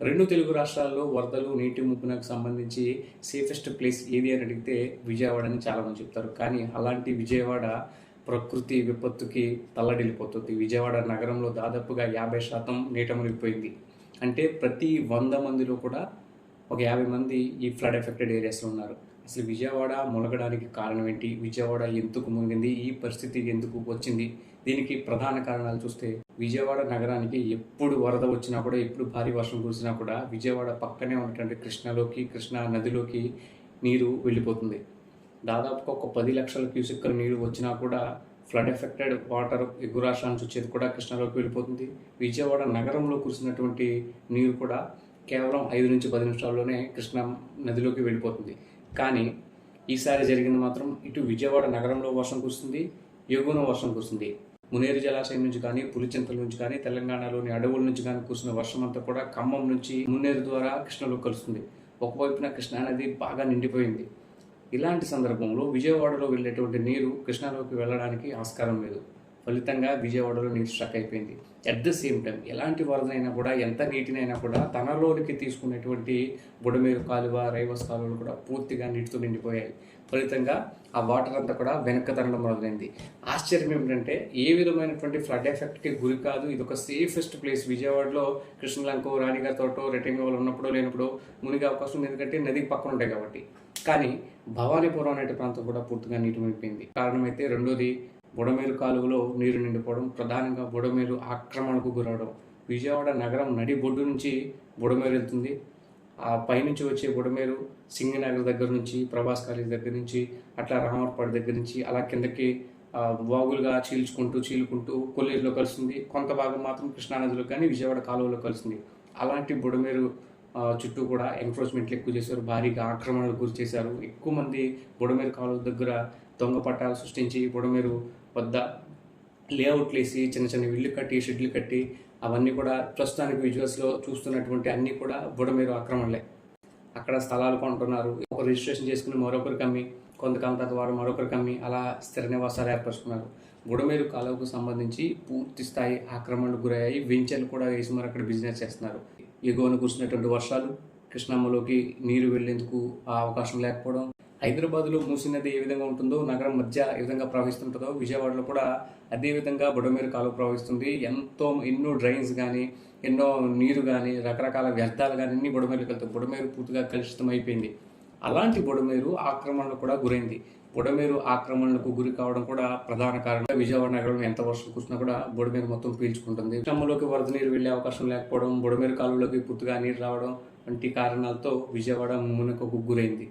రెండు తెలుగు రాష్ట్రాల్లో వరదలు నీటి ముప్పునకు సంబంధించి సేఫెస్ట్ ప్లేస్ ఏది అని అడిగితే విజయవాడ అని చాలామంది చెప్తారు. కానీ అలాంటి విజయవాడ ప్రకృతి విపత్తుకి తల్లడిల్లిపోతుంది. విజయవాడ నగరంలో దాదాపుగా యాభై శాతం నీట మునిగిపోయింది. అంటే ప్రతి వంద మందిలో కూడా ఒక యాభై మంది ఈ ఫ్లడ్ ఎఫెక్టెడ్ ఏరియాస్లో ఉన్నారు. అసలు విజయవాడ మొలగడానికి కారణం ఏంటి? విజయవాడ ఎందుకు మునిగింది? ఈ పరిస్థితి ఎందుకు వచ్చింది? దీనికి ప్రధాన కారణాలు చూస్తే విజయవాడ నగరానికి ఎప్పుడు వరద వచ్చినా కూడా ఎప్పుడు భారీ వర్షం కురిసినా కూడా విజయవాడ పక్కనే ఉన్నటువంటి కృష్ణలోకి కృష్ణా నదిలోకి నీరు వెళ్ళిపోతుంది. దాదాపుగా ఒక పది లక్షల క్యూసెక్కల నీరు వచ్చినా కూడా ఫ్లడ్ ఎఫెక్టెడ్ వాటర్ ఎగువ రాష్ట్రాల నుంచి వచ్చేది కూడా కృష్ణాలోకి వెళ్ళిపోతుంది. విజయవాడ నగరంలో కురిసినటువంటి నీరు కూడా కేవలం ఐదు నుంచి పది నిమిషాల్లోనే కృష్ణా నదిలోకి వెళ్ళిపోతుంది. కానీ ఈసారి జరిగింది మాత్రం ఇటు విజయవాడ నగరంలో వర్షం కురుస్తుంది ఎగువన వర్షం కురుస్తుంది. మునేరు జలాశయం నుంచి కానీ పులిచింతల నుంచి కానీ తెలంగాణలోని అడవుల నుంచి కానీ కురిసిన వర్షం అంతా కూడా ఖమ్మం నుంచి మున్నేరు ద్వారా కృష్ణలో కలుస్తుంది. ఒకవైపున కృష్ణా నది బాగా నిండిపోయింది. ఇలాంటి సందర్భంలో విజయవాడలో వెళ్ళేటువంటి నీరు కృష్ణాలోకి వెళ్ళడానికి ఆస్కారం లేదు. ఫలితంగా విజయవాడలో నీరు స్ట్రక్ అయిపోయింది. అట్ ద సేమ్ టైం ఎలాంటి వరదైనా కూడా ఎంత నీటినైనా కూడా తనలోనికి తీసుకునేటువంటి బుడమేరు కాలువ రైవస్ కాలువలు కూడా పూర్తిగా నీటితో నిండిపోయాయి. ఫలితంగా ఆ వాటర్ అంతా కూడా వెనక్కి తరడం మొదలైంది. ఆశ్చర్యం ఏమిటంటే ఏ విధమైనటువంటి ఫ్లడ్ ఎఫెక్ట్కి గురి కాదు. ఇది ఒక సేఫెస్ట్ ప్లేస్. విజయవాడలో కృష్ణలంకో రాణిగారితోటో తోటో వాళ్ళు ఉన్నప్పుడు లేనప్పుడు మునిగే అవకాశం ఎందుకంటే నదికి పక్కన ఉంటాయి కాబట్టి. కానీ భవానీపురం అనే ప్రాంతం కూడా పూర్తిగా నీటి మునిగిపోయింది కారణమైతే రెండోది బుడమేరు కాలువలో నీరు నిండిపోవడం ప్రధానంగా బుడమేరు ఆక్రమణకు గురవడం. విజయవాడ నగరం నడి బొడ్డు నుంచి బుడమేరు వెళ్తుంది. ఆ పైనుంచి వచ్చే బుడమేరు సింగనగర్ దగ్గర నుంచి ప్రభాస్ కాలేజ్ దగ్గర నుంచి అట్లా రామర్పాడు దగ్గర నుంచి అలా కిందకి వాగులుగా చీల్చుకుంటూ చీలుకుంటూ కొల్లేరులో కలుస్తుంది. కొంత భాగం మాత్రం కృష్ణానదిలో కానీ విజయవాడ కాలువలో కలుస్తుంది. అలాంటి బుడమేరు చుట్టూ కూడా ఎన్ఫోర్స్మెంట్లు ఎక్కువ చేశారు. భారీగా ఆక్రమణలకు గురి చేశారు. ఎక్కువ మంది బుడమేరు కాలువ దగ్గర దొంగ పట్టాలు సృష్టించి బుడమేరు వద్ద లేఅవుట్లు వేసి చిన్న చిన్న ఇల్లు కట్టి షెడ్లు కట్టి అవన్నీ కూడా ప్రస్తుతానికి విజువల్స్లో చూస్తున్నటువంటి అన్నీ కూడా బుడమేరు ఆక్రమణలే. అక్కడ స్థలాలు కొంటున్నారు. ఒక రిజిస్ట్రేషన్ చేసుకుని మరొకరికి అమ్మి కొంతకాలం తర్వాత వారు మరొకరికి అమ్మి అలా స్థిర నివాసాలు ఏర్పరుచుకున్నారు. బుడమేరు కాలువకు సంబంధించి పూర్తి స్థాయి ఆక్రమణకు గురయ్యాయి. వెంచర్లు కూడా వేసి మరి అక్కడ బిజినెస్ చేస్తున్నారు. ఎగువన కురిసినటువంటి వర్షాలు కృష్ణమ్మలోకి నీరు వెళ్ళేందుకు ఆ అవకాశం లేకపోవడం హైదరాబాద్లో మూసీ నది ఏ విధంగా ఉంటుందో నగరం మధ్య ఏ విధంగా ప్రవహిస్తుంటుందో విజయవాడలో కూడా అదే విధంగా బుడమేరు కాలువ ప్రవహిస్తుంది. ఎంతో ఎన్నో డ్రైన్స్ కానీ ఎన్నో నీరు కానీ రకరకాల వ్యర్థాలు కానీ అన్ని బుడమేరుకి వెళ్తాయి బుడమేరు పూర్తిగా కలుషితం అయిపోయింది అలాంటి బుడమేరు ఆక్రమణలకు కూడా గురైంది. బుడమేరు ఆక్రమణలకు గురి కావడం కూడా ప్రధాన కారణం విజయవాడ నగరం ఎంత వర్షం కురిసినా కూడా బుడమేరు మొత్తం పీల్చుకుంటుంది. కృష్ణమ్మలోకి వరద నీరు వెళ్ళే అవకాశం లేకపోవడం బుడమేరు కాలువలోకి పూర్తిగా నీరు రావడం వంటి కారణాలతో విజయవాడ మునకకు గురైంది.